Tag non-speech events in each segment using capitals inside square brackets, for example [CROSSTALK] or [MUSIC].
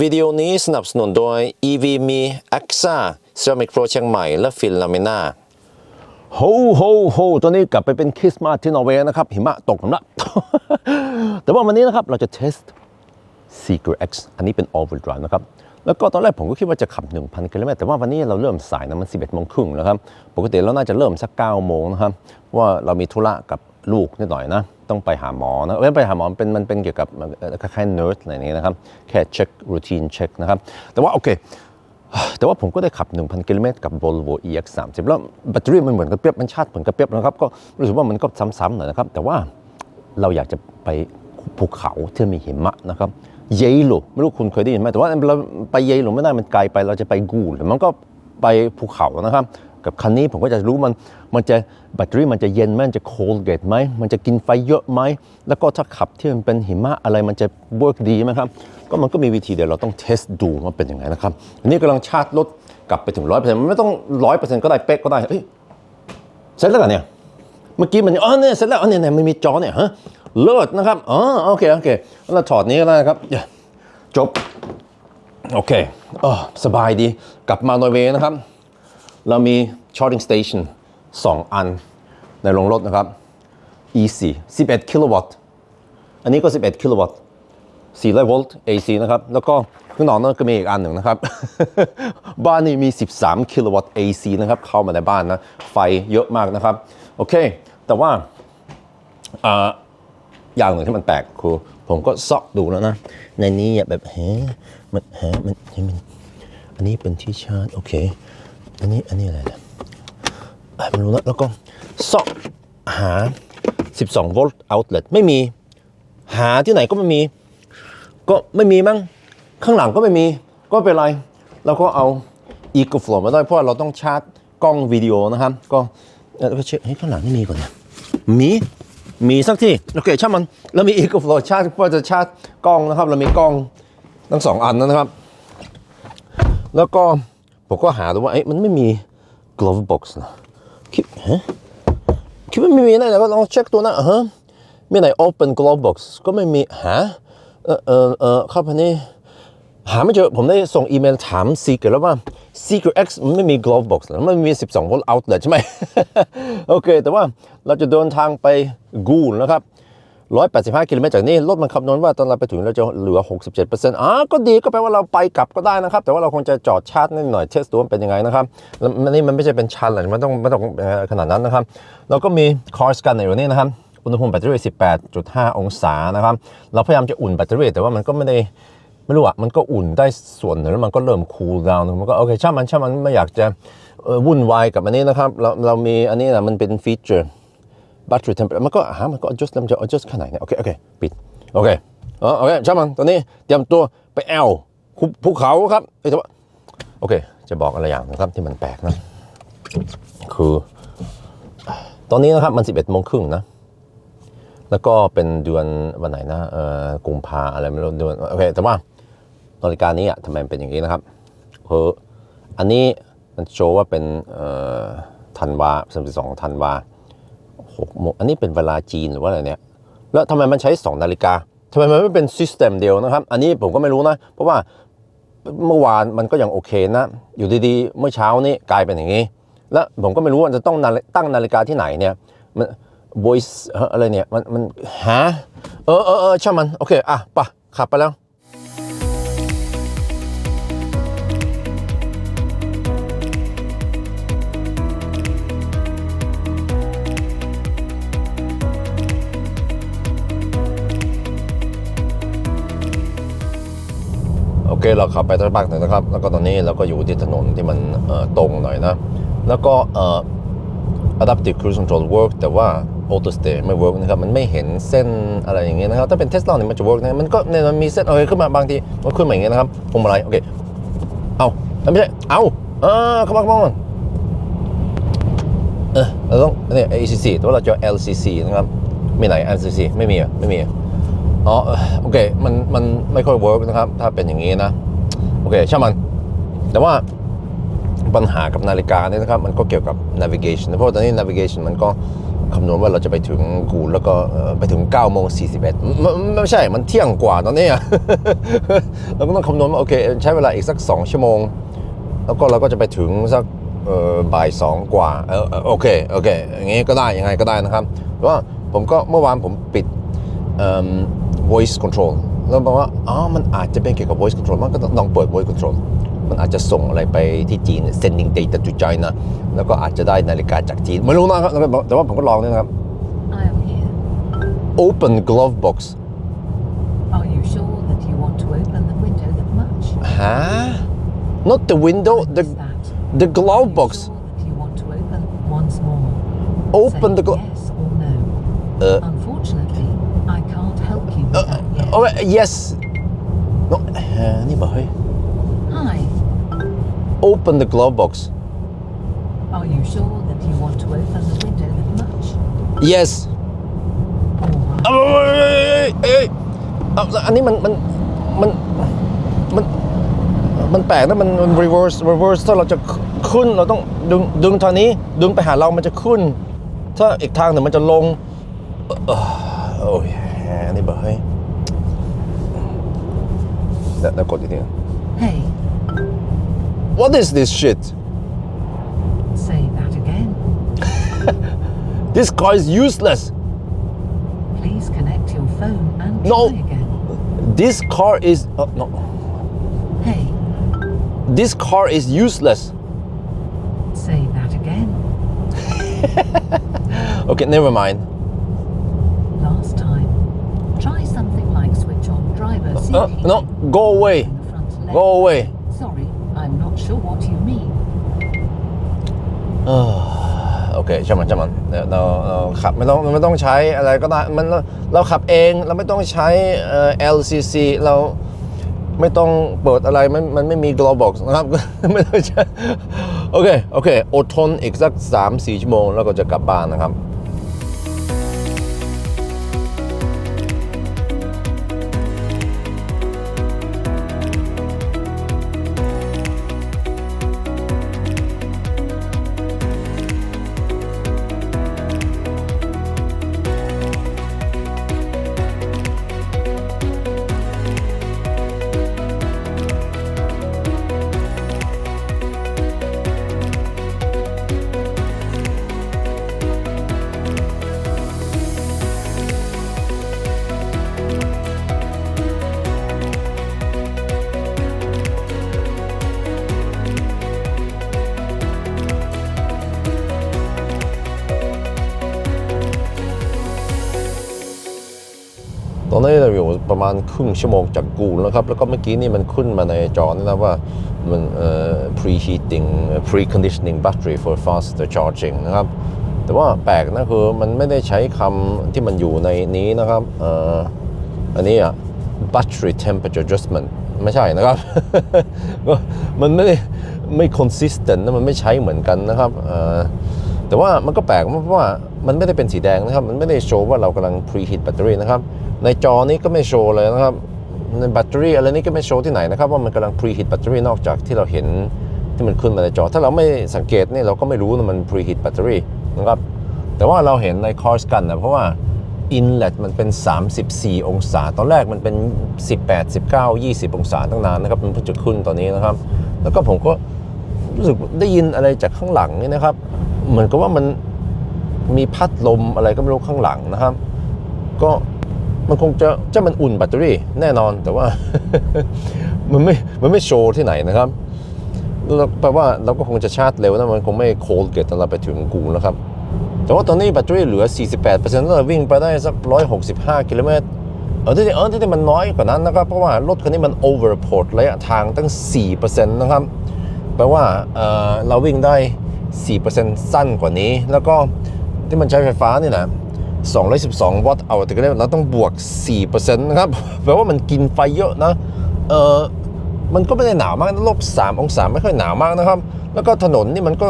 วิดีโอนี้สนับสนุนโดย EV มี AXA Ceramic Pro เชียงใหม่ และฟินลามิน่าโฮโฮโฮตอนนี้กลับไปเป็นคริสต์มาสที่นอร์เวย์นะครับ หิมะตกผมละแต่ว่าวันนี้นะครับ เราจะเทส Secret X อันนี้เป็น all wheel drive นะครับ แล้วก็ตอนแรกผมก็คิดว่าจะขับ 1,000 กิโลเมตรแต่ว่าวันนี้เราเริ่มสายนะมัน 11โมงครึ่งนะครับ ปกติเราน่าจะเริ่มสัก 9 โมงนะครับ ว่าเรามีธุระกับลูกนิดหน่อยนะ ต้องไปหาหมอนะไม่ไปหาหมอเป็นมันเป็นเกี่ยวกับคล้ายๆ nurse อะไรอย่างเงี้นะครับ แค่เช็ค routine เช็คนะครับ แต่ว่าโอเคแต่ว่าผมก็ได้ขับ 1,000 กิโลเมตรกับ Volvo EX30 แล้วแบตเตอรี่มันเหมือนกระเปียบมันชาร์จเหมือนกระเปียบนะครับ ก็รู้สึกว่ามันก็ซ้ำๆหน่อยนะครับ แต่ว่าเราอยากจะไปภูเขาที่มีหิมะนะครับเยโลไม่รู้คุณเคยได้ยินไหมแต่ว่าเราไปเยโลไม่ได้มันไกลไปเราจะไปกูลมันก็ไปภูเขานะครับ กับคันนี้ผมก็จะรู้มันมันจะแบตเตอรี่มันจะเย็นไหมมันจะโคลเกตไหมมันจะกินไฟเยอะไหมแล้วก็ถ้าขับที่มันเป็นหิมะอะไรมันจะเวิร์กดีไหมครับก็มันก็มีวิธีเดี๋ยวเราต้องเทสดูว่าเป็นยังไงนะครับอันนี้กำลังชาร์จรถกลับไปถึงร้อยเปอร์เซ็นต์มันไม่ต้องร้อยเปอร์เซ็นต์ก็ได้เป๊กก็ได้เฮ้ยเสร็จแล้วเหรอเนี่ยเมื่อกี้มันอ๋อเนี่ยเสร็จแล้วอ๋อเนี่ยเนี่ยมันมีจอเนี่ยฮะเลิศนะครับอ๋อโอเคโอเคเราถอดนี้แล้วนะครับอย่าจบโอเคอ๋อสบายดีกลับมานอร์เวย์นะครับ เรามี charging station 2 อัน ในโรงรถนะครับ E4 11 กิโลวัตต์ อันนี้ก็ 11 กิโลวัตต์400โวลต์ AC นะครับ แล้วก็ข้างนอกนั่นก็มีอีกอันหนึ่งนะครับ บ้านนี้มี 13 กิโลวัตต์ AC นะครับ เข้ามาในบ้านนะ ไฟเยอะมากนะครับ โอเค แต่ว่าอ่าอย่างหนึ่งที่มันแปลกคือผมก็ซอกดูแล้วนะ ในนี้แบบเฮ้มันเฮ้มันเฮ้มัน อันนี้เป็นที่ชาร์จ โอเค อันนี้อันนี้อะไรเนี่ยอะไม่รู้แล้วแล้วก็ซอกหา 12 โวลต์ outlet ไม่มีหาที่ไหนก็ไม่มี ก็ไม่มีมั้งข้างหลังก็ไม่มีก็เป็นไรเราก็เอา Eco Flow มาได้เพราะว่าเราต้องชาร์จกล้องวิดีโอนะครับ ก็เออก็เช็คให้ข้างหลังนี่มีก่อนเนี่ยมีมีสักที่โอเคช่างมันเรามี Eco Flow ชาร์จเพื่อจะชาร์จกล้องนะครับ เรามีกล้องทั้งสองอันนะครับ แล้วก็ ผมก็หาดูว่าเอ๊ะมันไม่มี glove box นะคิดฮะคิดว่าไม่มีนะเดี๋ยวก็ลองเช็คตัวนะฮะมีไหน open glove box ก็ไม่มีหาเออเออเออเข้าไปนี่หาไม่เจอผมได้ส่งอีเมลถาม Secret แล้วว่า Secret X มันไม่มี glove box นะมันมี 12 volt outlet ใช่ไหมโอเค แต่ว่าเราจะเดินทางไปกูลนะครับ 185 กิโลเมตรจากนี้รถมันคำนวณว่าตอนเราไปถึงเราจะเหลือ 67%อ่าก็ดีก็แปลว่าเราไปกลับก็ได้นะครับ แต่ว่าเราคงจะจอดชาร์จนิดหน่อยเทสดูว่ามันเป็นยังไงนะครับแล้วมันนี่มันไม่ใช่เป็นชันเลยมันต้องไม่ต้องขนาดนั้นนะครับแล้วก็มี car scanner อยู่นี่นะครับอุณหภูมิแบตเตอรี่ 18.5 องศานะครับเราพยายามจะอุ่นแบตเตอรี่แต่ว่ามันก็ไม่ได้ไม่รู้อะมันก็อุ่นได้ส่วนหนึ่งแล้วมันก็เริ่มคูลดาวน์มันก็โอเคช่างมันช่างมันไม่อยากจะวุ่นวายกับอันนี้นะครับเราเรามีอันนี้นะมันเป็นฟีเจอร์ battery temperature มันก็หามันก็ adjust แล้วมันจะ adjust ขนาดไหนโอเคโอเคปิดโอเคเออโอเคช่างมันตอนนี้เตรียมตัวไปแอลภูเขาครับเอ้ยแต่ว่าโอเค จะบอกอะไรอย่างนะครับที่มันแปลกนะ คือ ตอนนี้นะครับมัน 11โมงครึ่งนะ แล้วก็เป็นเดือนวันไหนนะเอ่อกุมภาอะไรไม่รู้เดือนโอเคแต่ว่านาฬิกานี้อะทำไมมันเป็นอย่างนี้นะครับคืออันนี้มันโชว์ว่าเป็นเอ่อธันวาสิบสองธันวา กโมงอันนี้เป็นเวลาจีนหรือว่าอะไรเนี่ย แล้วทำไมมันใช้ 2 นาฬิกาทำไมมันไม่เป็นซิสเต็มเดียวนะครับ อันนี้ผมก็ไม่รู้นะ เพราะว่าเมื่อวานมันก็ยังโอเคนะ อยู่ดีๆ เมื่อเช้านี้กลายเป็นอย่างนี้ แล้วผมก็ไม่รู้ว่าจะต้องตั้งนาฬิกาที่ไหนเนี่ย มัน voice เอออะไรเนี่ย มัน มันหาเออเออเออช่างมัน โอเค อะปะขับไปแล้ว เคเราขับไปสักพักหนึ่งนะครับ แล้วก็ตอนนี้เราก็อยู่ที่ถนนที่มันตรงหน่อยนะ แล้วก็ adaptive cruise control work แต่ว่า auto stay ไม่ work นะครับ มันไม่เห็นเส้นอะไรอย่างเงี้ยนะครับ ถ้าเป็น Tesla เนี่ยมันจะ work นะ มันก็เนี่ยมันมีเส้นโอเคขึ้นมาบางทีมันขึ้นมาอย่างเงี้ยนะครับพวงมาลัยโอเค เอาไม่ใช่ เอาเออเข้ามาเข้ามาเออเราต้องเนี่ย ACC แต่ว่าเราจะ LCC นะครับ มีไหน LCC ไม่มีอะไม่มีอะ อ๋อโอเคมันมันไม่ค่อยเวิร์กนะครับ ถ้าเป็นอย่างนี้นะ โอเคช่างมัน แต่ว่าปัญหากับนาฬิกาเนี่ยนะครับ มันก็เกี่ยวกับ navigation นเพราะตอนนี้ navigation มันก็คำนวณว่าเราจะไปถึงกูแล้วก็ไปถึง9โมง41ไม่ไม่ไม่ใช่ มันเที่ยงกว่าตอนนี้อะเราก็ต้องคำนวณว่าโอเค ใช้เวลาอีกสัก 2 ชั่วโมง แล้วก็เราก็จะไปถึงสักบ่ายสองกว่าเออโอเคโอเคอย่างงี้ก็ได้ยังไงก็ได้นะครับแต่ว่าผมก็เมื่อวานผมปิด voice control แล้วบอกว่าอ๋อมันอาจจะเป็นเกี่ยวกับ voice control มันก็ต้องลองเปิด voice control มันอาจจะส่งอะไรไปที่จีน sending data to China แล้วก็อาจจะได้นาฬิกาจากจีน ไม่รู้นะครับ แต่ว่าผมก็ลองนี่นะครับ I am here. open glove box Are you sure that you want to open the window that much? ฮะ not the window the Is that? the glove Are you box sure that you want to open once more? open Say the glove yes or no. เออ Unfortunately, I can't help you with that yet. โอเค yes no เอ่อนี่บอกเฮ้ย Hi. open the glove box Are you sure that you want to open the window that much? yes All right. เอาเอ้ยเอ้ยเอาอันนี้มันมันมันมันมันแปลกนะมันมัน reverse reverse ถ้าเราจะขึ้นเราต้องดึงดึงทางนี้ ดึงไปหาเรามันจะขึ้น ถ้าอีกทางหนึ่งมันจะลงเอ่อโอ้ยอันนี้บอกเฮ้ยเดี๋ยวเดี๋ย That, that continue. Hey. What is this shit? Say that again. [LAUGHS] this car is useless. Please connect your phone and no. try again. This car is uh, no. Hey. This car is useless. Say that again. [LAUGHS] okay, never mind. Driver seat uh, heating No go away in the front left. Go away Sorry, I'm not sure what you mean. โอเคช่างมันช่างมันเดี๋ยวเราเราขับไม่ต้องไม่ต้องใช้อะไรก็ได้มันเราเราขับเองเราไม่ต้องใช้เอ่อ LCC เราไม่ต้องเปิดอะไรมันมันไม่มี glove box นะครับไม่ต้องใช้โอเคโอเคอดทนอีกสัก 3-4 ชั่วโมง แล้วก็จะกลับบ้านนะครับ ตอนนี้เราอยู่ประมาณครึ่งชั่วโมงจากกูแล้วครับ แล้วก็เมื่อกี้นี่มันขึ้นมาในจอนี่นะว่ามันเอ่อ preheating preconditioning battery for faster charging นะครับ แต่ว่าแปลกนะคือมันไม่ได้ใช้คำที่มันอยู่ในนี้นะครับเอ่ออันนี้อะ battery temperature adjustment ไม่ใช่นะครับ มันไม่ไม่ consistent นะมันไม่ใช้เหมือนกันนะครับเอ่อแต่ว่ามันก็แปลกเพราะว่ามันไม่ได้เป็นสีแดงนะครับ มันไม่ได้โชว์ว่าเรากำลัง preheat แบตเตอรี่นะครับ ในจอนี้ก็ไม่โชว์เลยนะครับในแบตเตอรี่อะไรนี้ก็ไม่โชว์ที่ไหนนะครับว่ามันกำลัง preheat แบตเตอรี่นอกจากที่เราเห็นที่มันขึ้นมาในจอ ถ้าเราไม่สังเกตนี่เราก็ไม่รู้นะมัน preheat แบตเตอรี่นะครับแต่ว่าเราเห็นในคอร์สกันนะเพราะว่า inlet มันเป็น 34 องศา ตอนแรกมันเป็น 18 19 20 องศาตั้งนานนะครับมันเพิ่งจะขึ้นตอนนี้นะครับ แล้วก็ผมก็รู้สึกได้ยินอะไรจากข้างหลังนี่นะครับ เหมือนกับว่ามันมีพัดลมอะไรก็ไม่รู้ข้างหลังนะครับ ก็ มันคงจะจะมันอุ่นแบตเตอรี่แน่นอนแต่ว่า มันไม่มันไม่โชว์ที่ไหนนะครับแปลว่าเราก็คงจะชาร์จเร็วนะมันคงไม่โคลเกตตอนเรไปถึงกูนะครับ แต่ว่าตอนนี้แบตเตอรี่เหลือ 48%แล้วเราวิ่งไปได้สัก 165 กิโลเมตรเออที่จริงเออที่จริงมันน้อยกว่านั้นนะครับ เพราะว่ารถคันนี้มัน overport ระยะทางตั้ง 4%นะครับ แปลว่าเออเราวิ่งได้ 4%สั้นกว่านี้ แล้วก็ที่มันใช้ไฟฟ้านี่นะ 212 วัตต์เอาแต่ก็ได้เราต้องบวก 4%นะครับแปลว่ามันกินไฟเยอะนะเออมันก็ไม่ได้หนาวมากลบ3องศาไม่ค่อยหนาวมากนะครับ แล้วก็ถนนนี่มันก็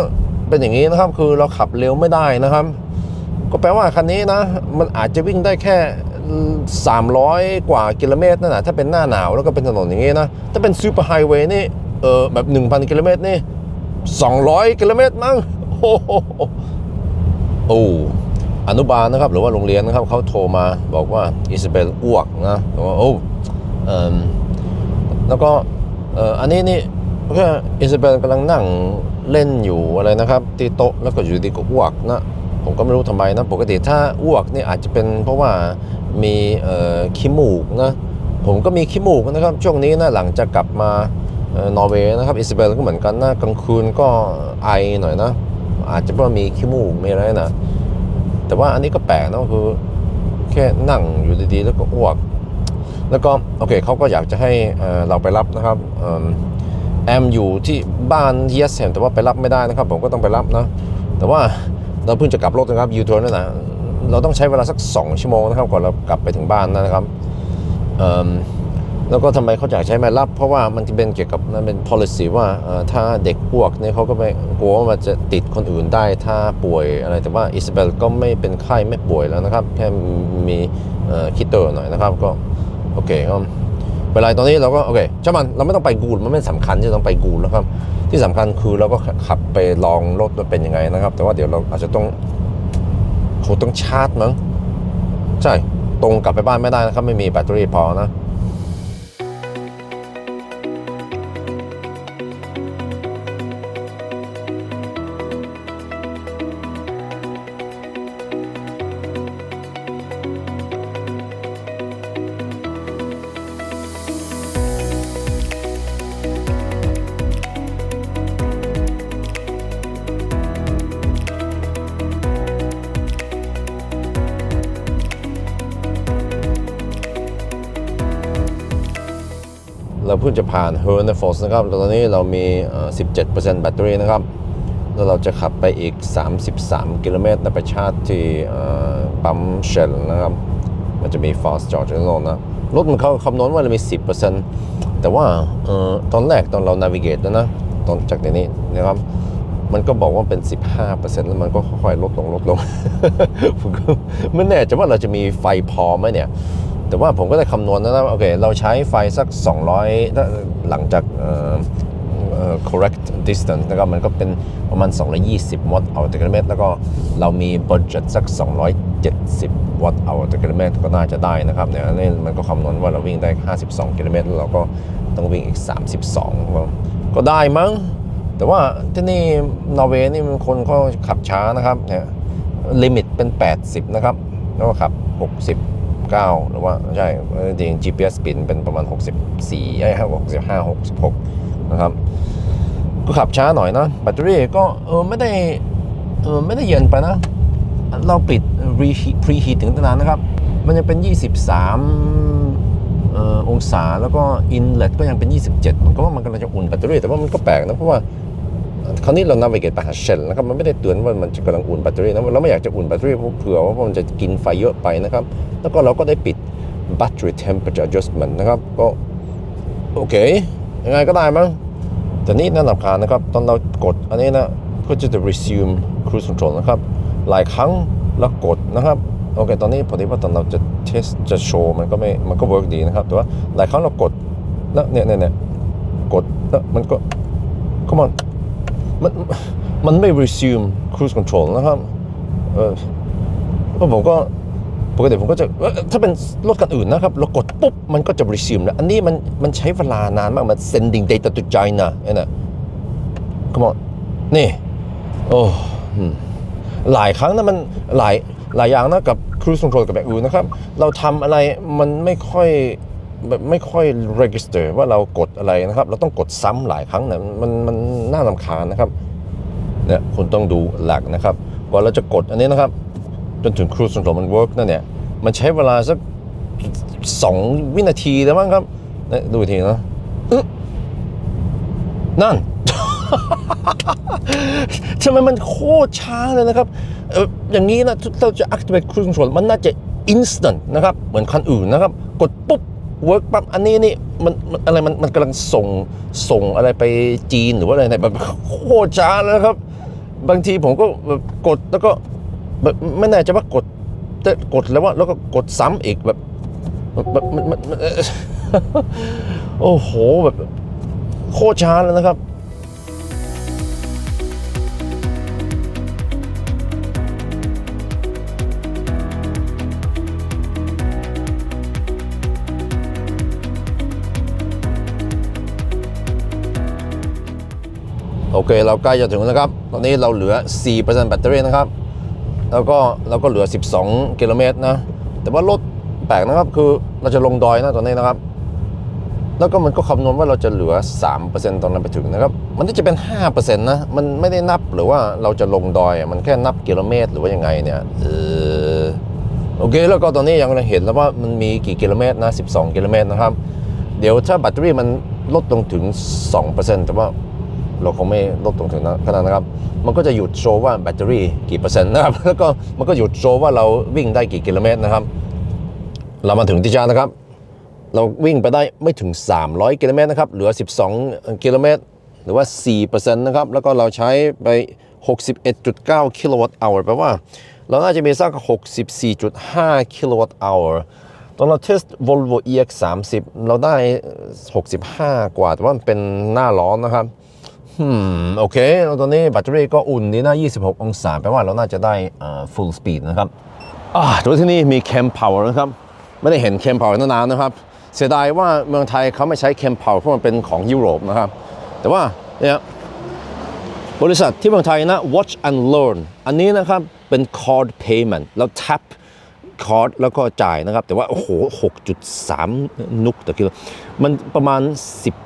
เป็นอย่างนี้นะครับ คือเราขับเร็วไม่ได้นะครับ ก็แปลว่าคันนี้นะมันอาจจะวิ่งได้แค่ 300 กว่ากิโลเมตรนั่นแหละถ้าเป็นหน้าหนาวแล้วก็เป็นถนนอย่างนี้นะ ถ้าเป็นซูเปอร์ไฮเวย์นี่เออแบบ 1,000 กิโลเมตรนี่ 200 กิโลเมตรมั้งโอ้โห อนุบาลนะครับหรือว่าโรงเรียนนะครับเขาโทรมาบอกว่าอิซาเบลอ้วกนะบอกว่าโอ้เอิ่มแล้วก็เอ่ออันนี้นี่ก็อิซาเบลกำลังนั่งเล่นอยู่อะไรนะครับที่โต๊ะแล้วก็อยู่ดีก็อ้วกนะผมก็ไม่รู้ทำไมนะปกติถ้าอ้วกนี่อาจจะเป็นเพราะว่ามีเอ่อขี้มูกนะผมก็มีขี้มูกนะครับช่วงนี้นะหลังจากกลับมาเอ่อนอร์เวย์นะครับอิซาเบลก็เหมือนกันนะกลางคืนก็ไอหน่อยนะ อาจจะเพราะมีขี้มูกมีอะไรนะ แต่ว่าอันนี้ก็แปลกนะคือแค่นั่งอยู่ดีๆ แล้วก็อ้วก แล้วก็โอเคเขาก็อยากจะให้เราไปรับนะครับอแอมอยู่ที่บ้านที่ยัสเซมแต่ว่าไปรับไม่ได้นะครับ ผมก็ต้องไปรับนะ แต่ว่าเราเพิ่งจะกลับรถนะครับยูทูนนั่นนะเราต้องใช้เวลาสัก 2 ชั่วโมงนะครับก่อนเรากลับไปถึงบ้านนะครับ แล้วก็ทำไมเขาอยากใช้มารับ เพราะว่ามันจะเป็นเกี่ยวกับมันเป็น policy ว่าถ้าเด็กอ้วกเนี่ยเขาก็ไม่กลัวว่ามันจะติดคนอื่นได้ถ้าป่วยอะไรแต่ว่าอิซาเบลก็ไม่เป็นไข้ไม่ป่วยแล้วนะครับ แค่มีคิดเตอร์หน่อยนะครับก็โอเคก็เวลาตอนนี้เราก็โอเคช่างมันเราไม่ต้องไปกูดมันไม่สำคัญที่ต้องไปกูดแล้วครับ ที่สำคัญคือเราก็ขับไปลองรถว่าเป็นยังไงนะครับ แต่ว่าเดี๋ยวเราอาจจะต้องคงต้องชาร์จมั้งใช่ตรงกลับไปบ้านไม่ได้นะครับ ไม่มีแบตเตอรี่พอนะ ผ่านเฮอร์เนฟอสนะครับตอนนี้เรามี 17%แบตเตอรี่นะครับ แล้วเราจะขับไปอีก 33 กิโลเมตรนะไปชาร์จที่ปั๊มเชลนะครับ มันจะมี fast charge นโลกนะรถมันเขาคำนวณว่าเรามี 10%แต่ว่าออตอนแรกตอนเรา navigate นะนะตอนจากในนี้นะครับมันก็บอกว่าเป็น 15%แล้วมันก็ค่อยๆลดลงลดลงผมก็ไม่แน่ใจว่าเราจะมีไฟพอไหมเนี่ย แต่ว่าผมก็ได้คำนวณแล้วนะโอเค เราใช้ไฟสัก 200ถ้าหลังจาก correct distance นะครับมันก็เป็นประมาณ 220 วัตต์เอาต่อกิโลเมตร แล้วก็เรามี budget สัก 270 วัตต์เอาต่อกิโลเมตร ก็น่าจะได้นะครับเนี่ยนี่มันก็คำนวณว่าเราวิ่งได้ 52 กิโลเมตร แล้วเราก็ต้องวิ่งอีก 32 ก็ก็ได้มั้ง แต่ว่าที่นี่นอร์เวย์นี่มันคนเขาขับช้านะครับเนี่ยลิมิตเป็น 80 นะครับ แล้วก็ขับ 69หรือว่าใช่จริง GPS ปินเป็นประมาณ 64ไอ้65 66 นะครับ ก็ขับช้าหน่อยนะ แบตเตอรี่ก็เออไม่ได้เออไม่ได้เย็นไปนะ เราปิด preheat ถึงตนานนะครับ มันยังเป็น 23ออองศาแล้วก็ inlet ก็ยังเป็น 27 มันก็ว่ามันกำลังจะอุ่นแบตเตอรี่แต่ว่ามันก็แปลกนะ เพราะว่า คราวนี้เรา navigate ไปหาเชลนะครับมันไม่ได้เตือนว่ามันจะกำลังอุ่นแบตเตอรี่นะเราไม่อยากจะอุ่นแบตเตอรี่เพราะเผื่อว่ามันจะกินไฟเยอะไปนะครับ แล้วก็เราก็ได้ปิด battery temperature adjustment นะครับก็โอเคยังไงก็ได้มั้งแต่นี่น่าลำคานะครับ ตอนเรากดอันนี้นะเพื่อจะ resume cruise control นะครับหลายครั้งแล้วกดนะครับโอเค ตอนนี้พอดีว่าตอนเราจะเทสจะโชว์มันก็ไม่ มันก็เวิร์กดีนะครับ แต่ว่าหลายครั้งเรากด แล้วเนี่ยเนี่ยเนี่ยกด แล้วมันก็ก็มัน มันมันไม่ resume cruise control นะครับเออแล้วผมก็ปกติผมก็จะถ้าเป็นรถคันอื่นนะครับเรากดปุ๊บ มันก็จะ resume แล้วอันนี้มันมันใช้เวลานานมาก มัน sending data to China เนี่ยนะ come on นี่ โอ้หลายครั้งนะมันหลายหลายอย่างนะกับ cruise control กับแบบอื่นนะครับ เราทำอะไรมันไม่ค่อย ไม่ค่อย register ว่าเรากดอะไรนะครับ เราต้องกดซ้ำหลายครั้งนะมันมันน่าลำคาญนะครับเนี่ยคุณต้องดูหลักนะครับก่อนเราจะกดอันนี้นะครับ จนถึง cruise control มัน work นั่นเนี่ย มันใช้เวลาสักสองวินาทีแล้วมั้งครับนี่ดูอีกทีนะอึ๊ะนั่นทำไมมันโคตรช้าเลยนะครับเอออย่างนี้นะเราจะ activate cruise control มันน่าจะ instant นะครับ เหมือนคันอื่นนะครับ กดปุ๊บ work ปั๊บอันนี้นี่มันมันอะไรมันมันกำลังส่งส่งอะไรไปจีนหรือว่าอะไรเนี่ยแบบโคตรช้าแล้วครับ บางทีผมก็แบบกดแล้วก็แบบไม่แน่ใจว่ากดแต่กดแล้วว่าแล้วก็กดซ้ำอีกแบบแบบมันมันมันเออโอ้โหแบบโคตรช้าแล้วนะครับ อเคเราใกล้จะถึงนะครับ ตอนนี้เราเหลือ 4%แบตเตอรี่นะครับ แล้วก็เราก็เหลือ 12 กิโลเมตรนะ แต่ว่ารถแปลกนะครับคือเราจะลงดอยนะตอนนี้นะครับ แล้วก็มันก็คำนวณว่าเราจะเหลือ 3%ตอนนั้นไปถึงนะครับ มันน่จะเป็น 5%นะ มันไม่ได้นับหรือว่าเราจะลงดอย มันแค่นับกิโลเมตรหรือว่ายังไงเนี่ย เออ โอเค แล้วก็ตอนนี้ยังเห็นแล้วว่ามันมีกี่กิโลเมตรนะ 12 กิโลเมตรนะครับ เดี๋ยวถ้าแบตเตอรี่มันลดลงถึง 2%แต่ว่า เราคงไม่ลดลงถึงขนาดนะครับ มันก็จะหยุดโชว์ว่าแบตเตอรี่กี่เปอร์เซ็นต์นะครับ แล้วก็มันก็หยุดโชว์ว่าเราวิ่งได้กี่กิโลเมตรนะครับ เรามาถึงที่จานะครับ เราวิ่งไปได้ไม่ถึง 300 กิโลเมตรนะครับ เหลือ 12 กิโลเมตร หรือว่า 4%นะครับ แล้วก็เราใช้ไป 61.9 กิโลวัตต์อเวอร์แปลว่า เราน่าจะมีสัก 64.5 กิโลวัตต์อเวอร์ตอนเราเทส Volvo EX 30 เราได้ 65 กว่า แต่ว่ามันเป็นหน้าร้อนนะครับ อืมโอเคแล้วตอนนี้แบตเตอรี่ก็อุ่นดีนะ 26 องศาแปลว่าเราน่าจะได้ full speed นะครับอ่าตัวที่นี่มี Cam Power นะครับ ไม่ได้เห็น Cam Power นานนะครับ เสียดายว่าเมืองไทยเขาไม่ใช้ Cam Power เพราะมันเป็นของยุโรปนะครับ แต่ว่าเนี่ยบริษัทที่เมืองไทยนะ Watch and Learn อันนี้นะครับเป็น card payment แล้ว tap คอร์ดแล้วก็จ่ายนะครับ แต่ว่า โอ้โห 6.3 นุกต่อกิโล มันประมาณ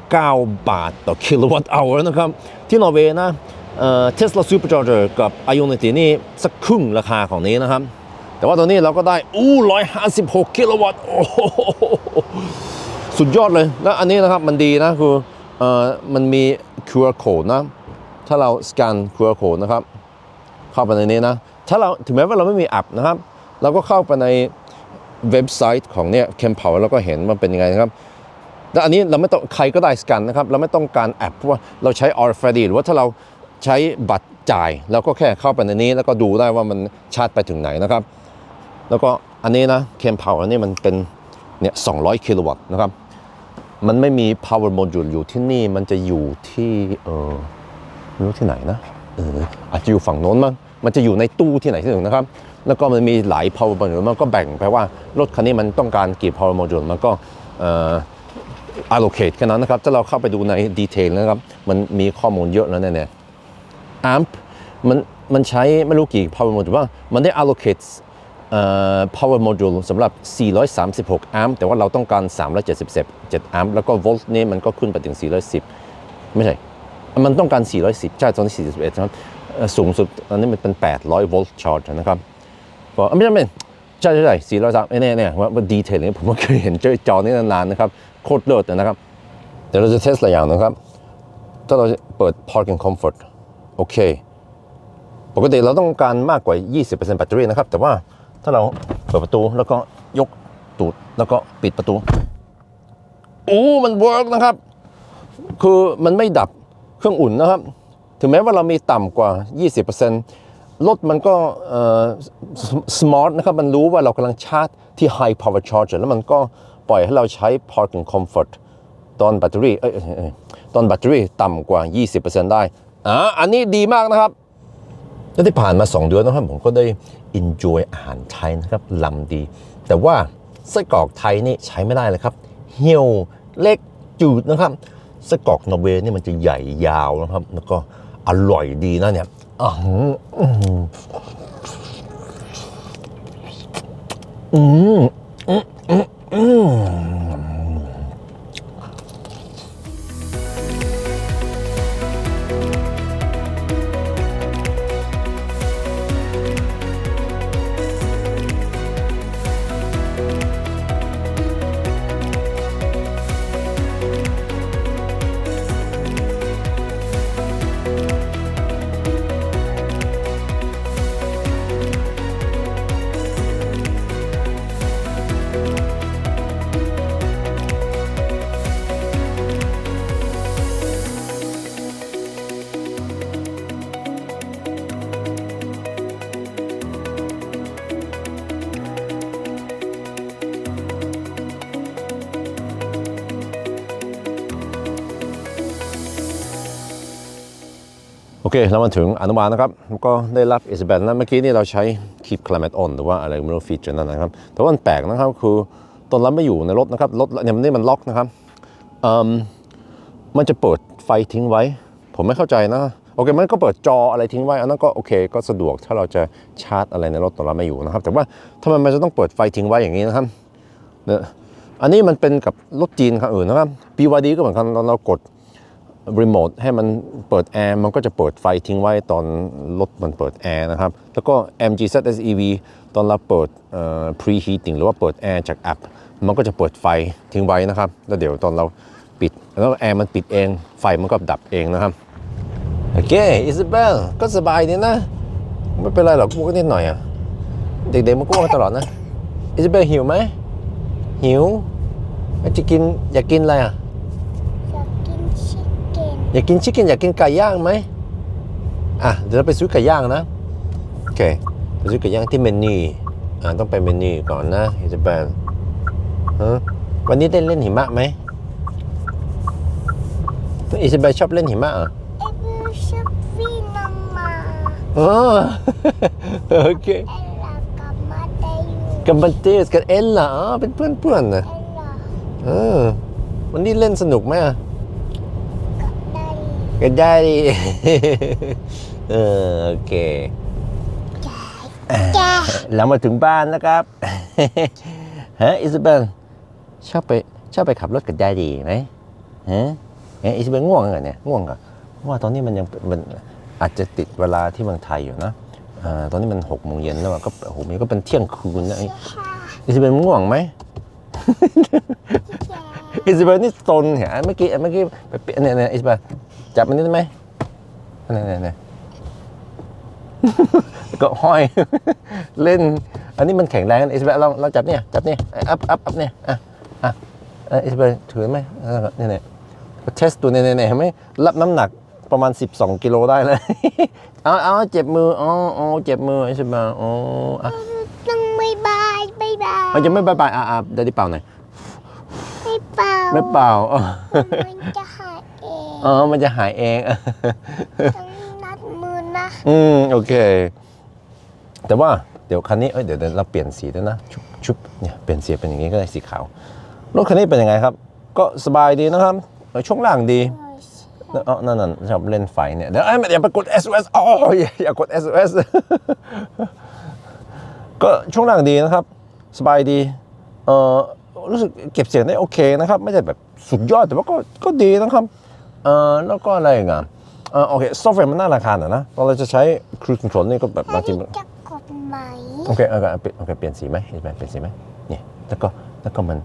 19 บาทต่อกิโลวัตต์อเวอร์นะครับ ที่นอร์เวย์นะเทสลาซูเปอร์จอร์เจอร์กับ Ionity นี่สักครึ่งราคาของนี้นะครับ แต่ว่าตัวนี้เราก็ได้ อู้ 156 กิโลวัตต์โอ้โหสุดยอดเลย แล้วอันนี้นะครับมันดีนะคือเอ่อมันมี QR code นะ ถ้าเราสแกน QR code นะครับ เข้าไปในนี้นะ ถ้าเราถึงแม้ว่าเราไม่มีแอปนะครับ เราก็เข้าไปในเว็บไซต์ของเนี่ย Campower แล้วก็เห็นมันเป็นยังไงนะครับแล้วอันนี้เราไม่ต้องใครก็ได้สแกนนะครับ เราไม่ต้องการแอปเพราะว่าเราใช้ RFID หรือว่าถ้าเราใช้บัตรจ่ายเราก็แค่เข้าไปในนี้ แล้วก็ดูได้ว่ามันชาร์จไปถึงไหนนะครับ แล้วก็อันนี้นะ Campower นี่มันเป็นเนี่ย200 กิโลวัตต์นะครับ มันไม่มี power module อยู่ที่นี่มันจะอยู่ที่เออไม่รู้ที่ไหนนะเอออาจจะอยู่ฝั่งโน้นมั้งมันจะอยู่ในตู้ที่ไหนที่หนึ่งนะครับ แล้วก็มันมีหลาย power module มันก็แบ่งไปว่ารถคันนี้มันต้องการกี่ power module มันก็อ่อ allocate แค่นั้นนะครับ ถ้าเราเข้าไปดูใน detail นะครับ มันมีข้อมูลเยอะแล้วเนี่ย amp มันมันใช้ไม่รู้กี่ power module ว่ามันได้ allocate เอ่อ power module สำหรับ 436 amp แต่ว่าเราต้องการ 377 amp แล้วก็ volt นี่มันก็ขึ้นไปถึง 410 ไม่ใช่ มันต้องการ 410 ใช่ตอนนี้ 41 นะครับ สูงสุดตอนนี้มันเป็น 800โวลต์ชาร์จนะครับ บอกไม่ใช่ไม่ใช่ใช่ใช่403เนี่ยเนี่ยว่าดีเทลนี้ผมก็เคยเห็นเจอจอนี้นานๆนะครับโคตรเลิศนะครับ เดี๋ยวเราจะเทสหลายอย่างนะครับ ถ้าเราเปิด parking comfort โอเค ปกติเราต้องการมากกว่า 20%แบตเตอรี่นะครับ แต่ว่าถ้าเราเปิดประตูแล้วก็ยกตูดแล้วก็ปิดประตู โอ้ มันเวิร์กนะครับ คือมันไม่ดับเครื่องอุ่นนะครับ ถึงแม้ว่าเรามีต่ำกว่า 20% รถมันก็สมาร์ทนะครับ มันรู้ว่าเรากำลังชาร์จที่ high power charger แล้วมันก็ปล่อยให้เราใช้ parking comfort ตอนแบตเตอรี่เอ้ยตอนแบตเตอรี่ต่ำกว่า 20%ได้อ่าอันนี้ดีมากนะครับแล้วที่ผ่านมา 2 เดือนนะครับ ผมก็ได้ enjoy อาหารไทยนะครับลำดี แต่ว่าไส้กรอกไทยนี่ใช้ไม่ได้เลยครับ เหี่ยวเล็กจืดนะครับไส้กรอกนอร์เวย์นี่มันจะใหญ่ยาวนะครับ แล้วก็อร่อยดีนะเนี่ย อืมอืมอืมอืมอืม เคเรามาถึงอนุบาลนะครับ ก็ได้รับอิสเบนแล้วเมื่อกี้นี่เราใช้ keep climate on หรือว่าอะไรไม่รู้ฟีเจอร์นั้นนะครับ แต่ว่ามันแปลกนะครับคือตอนรับไม่อยู่ในรถนะครับ รถเนี่ยมันนี่มันล็อกนะครับมมันจะเปิดไฟทิ้งไว้ ผมไม่เข้าใจนะ โอเค มันก็เปิดจออะไรทิ้งไว้ อันนั้นก็โอเค ก็สะดวกถ้าเราจะชาร์จอะไรในรถตอนเราไม่อยู่นะครับ แต่ว่าทำไมมันจะต้องเปิดไฟทิ้งไว้อย่างนี้นะครับเนี่ยอันนี้มันเป็นกับรถจีนคันอื่นนะครับ BYD ก็เหมือนกันตอนเรากด รีโมทให้มันเปิดแอร์มันก็จะเปิดไฟทิ้งไว้ตอนรถมันเปิดแอร์นะครับ แล้วก็ MG ZSEV ตอนเราเปิดเอ่อ preheating หรือว่าเปิดแอร์จากแอปมันก็จะเปิดไฟทิ้งไว้นะครับ แล้วเดี๋ยวตอนเราปิด แล้วแอร์มันปิดเอง ไฟมันก็ดับเองนะครับ โอเคอิซาเบลก็สบายดีนะ ไม่เป็นไรหรอกกูก็นิดหน่อยอะ เด็กๆมันก็ว่าตลอดนะอิซาเบลหิวไหมหิวจะกินอยากกินอะไรอะ อยากกินชิคเก้นอยากกินชิคเก้นอยากกินไก่ย่างไหมอะเดี๋ยวเราไปซื้อไก่ย่างนะโอเคไปซื้อไก่ย่างที่เมนูอ่าต้องไปเมนูก่อนนะอิซาเบลฮะวันนี้ได้เล่นหิมะไหมอิซาเบลชอบเล่นหิมะเหรอะเอเวอร์ชอบวิ่งน้ำมาอ๋อโอเคเอลลากับมาเตยูกับบันเตสกับเอลล่ะอ๋อเป็นเพื่อนเพื่อนๆนะเอลลาเออวันนี้เล่นสนุกไหมอะ กับได้ก็ได้ดิเออโอเคแกเรามาถึงบ้านแล้วครับฮะอิซาเบลชอบไปชอบไปขับรถกับได้ดีไหมฮะเอะอิซาเบลง่วงเหรอเนี่ยง่วงเหรอเพราะว่าตอนนี้มันยังมันอาจจะติดเวลาที่เมืองไทยอยู่นะอ่าตอนนี้มันหกโมงเย็นแล้วอะก็โอ้โหมันก็เป็นเที่ยงคืนนะค่ะอิซาเบลง่วงไหมแกอิซาเบลนี่ซนเหรอเมื่อกี้เมื่อกี้ไปเปลี่ยนเนี่ยเนี่ยอิซาเบล จับมันนี่ได้ไหมเนี่ยเนี่ยเนี่ยก็ห้อย เล่น อันนี้มันแข็งแรงอิซาเบลลองลองจับเนี่ยจับเนี่ยอัพอัพอัพเนี่ยอะอะเอออิซาเบลถือไหมเออเนี่ยเนี่ยเทสตัวเนี่ยเนี่ยเห็นไหมรับน้ำหนักประมาณ 12 กิโลได้เลยเอาเอาเจ็บมืออ๋ออ๋อเจ็บมืออิซาเบลอ๋ออะต้องบายบายบายบายมันจะไม่บายบายอะอะเดี๋ยวดิเป่าหน่อยไม่เป่าไม่เป่า อ๋อมันจะหายเองอ๋อ มันจะหายเอง ต้องนัดมือนะอืม โอเค แต่ว่าเดี๋ยวคันนี้เอ้ยเดี๋ยวเดี๋ยวเราเปลี่ยนสีด้วยนะ ชุบชุบเนี่ยเปลี่ยนสีเป็นอย่างนี้ก็ได้สีขาว รถคันนี้เป็นยังไงครับ ก็สบายดีนะครับเออช่วงล่างดีแล้วอ๋อนั่นนั่นชอบเล่นไฟเนี่ย เดี๋ยวเอ้ยอย่าไปกด SOS อ๋ออย่าอย่ากด SOS ก็ช่วงล่างดีนะครับ สบายดี เออรู้สึกเก็บเสียงได้โอเคนะครับ ไม่ใช่แบบสุดยอดแต่ว่าก็ก็ดีนะครับ เออแล้วก็อะไรอีกอะเออโอเคซอฟต์แวร์มันน่ารำคาญอะนะตอนเราจะใช้ cruise control นี่ก็แบบบางทีมันจะกดไหมโอเคโอเคเปลี่ยนโอเคเปลี่ยนสีไหมเห็นไหมเปลี่ยนสีไหมเนี่ยแล้วก็แล้วก็มัน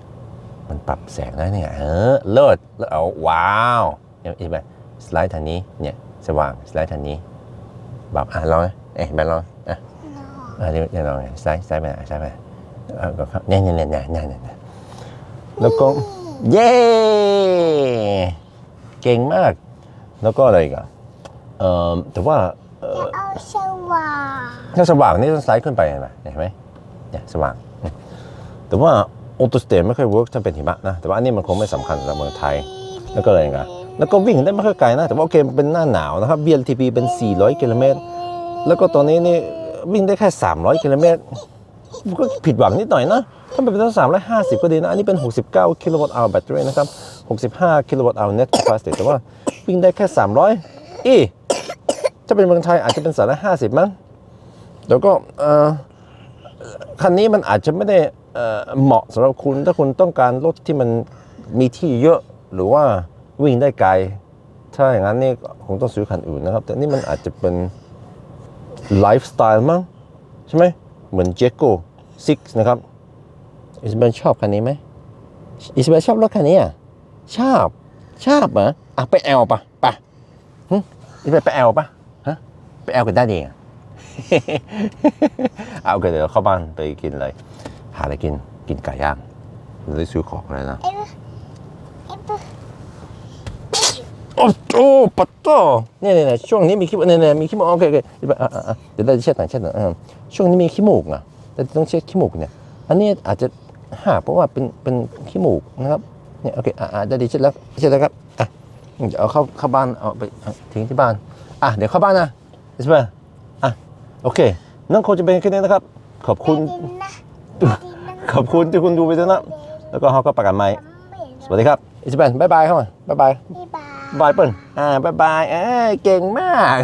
มันปรับแสงได้เนี่ยเออเลิศแล้วเอาว้าวเนี่ยเห็นไหมสไลด์ทางนี้เนี่ยสว่างสไลด์ทางนี้แบบอะลองนะเอ้ยแบนลองอะอะเดี๋ยวเดี๋ยวลองสไลด์สไลด์ไปอะสไลด์ไปเออก็ครับเนี่ยเนี่ยเนี่ยเนี่ยเนี่ยเนี่ยแล้วก็เย้ เก่งมาก แล้วก็อะไรอีกอะเอ่อแต่ว่าเอ่อจะเอาสว่างถ้าสว่างนี่ต้องสไลด์ขึ้นไปเห็นไหมเห็นไหมเนี่ยสว่างอืมแต่ว่าออโตสเตทไม่ค่อยเวิร์กถ้าเป็นหิมะนะ แต่ว่าอันนี้มันคงไม่สำคัญสำหรับเมืองไทย แล้วก็อะไรอีกันแล้วก็วิ่งได้ไม่ค่อยไกลนะ แต่ว่าโอเคเป็นหน้าหนาวนะครับ VLTP เป็น 400 กิโลเมตร แล้วก็ตอนนี้นี่วิ่งได้แค่ 300 กิโลเมตร ก็ผิดหวังนิดหน่อยนะ ถ้าเป็นตั้ง350ก็ดีนะ อันนี้เป็น 69 กิโลวัตต์อวแบตเตอรี่นะครับ 65 กิโลวัตต์อ net capacity แต่ว่าวิ่งได้แค่ 300 อีถ้าเป็นเมืองไทยอาจจะเป็น350มั้งแล้วก็คันนี้มันอาจจะไม่ได้เอ่อเหมาะสำหรับคุณถ้าคุณต้องการรถที่มันมีที่เยอะหรือว่าวิ่งได้ไกล ถ้าอย่างนั้นนี่คงต้องซื้อคันอื่นนะครับ แต่นี่มันอาจจะเป็นไลฟ์สไตล์มั้งใช่ไหม เหมือนเจโก้ซิกนะครับอิสเบนชอบคันนี้ไหมอิสเบนชอบรถคันนี้อะชอบชอบเหรออะไปแอลปะปหึอิสเบนไปแอลปะฮะไปแอลกันได้ดีอะเอาโอเคเดี๋ยวเข้าบ้านไปกินอะไรหาอะไรกินกินไก่ย่างหรือซื้อของอะไรนะโอ้โอ้ปัตโตเนี่ยเนี่ยเนี่ยช่วงนี้มีขี้มูกเนี่ยเนี่ยมีขี้มูกโอเคโอเคเดี๋ยวอะอะอะเดี๋ยวเราจะเช็ดหน่อยเช็ดหน่อยอ่า ช่วงนี้มีขี้มูกนะแต่ต้องเช็ดขี้มูกเนี่ย อันนี้อาจจะหาเพราะว่าเป็นเป็นขี้มูกนะครับ เนี่ยโอเค อะอะได้ดีเช็ดแล้วเช็ดแล้วครับ อะ เดี๋ยวเอาเข้าเข้าบ้านเอาไปเอาทิ้งที่บ้าน อะเดี๋ยวเข้าบ้านนะใช่ไหมอะโอเคนั่นคงจะเป็นแค่นี้นะครับ ขอบคุณดินนะดินนะขอบคุณที่คุณดูไปด้วยนะ แล้วก็เขาก็ประกันใหม่สวัสดีครับอิสเบนบายบายเข้ามาบายบายบ๊ายบายบายเปิ้ลอ่าบายบายเอ้ยเก่งมาก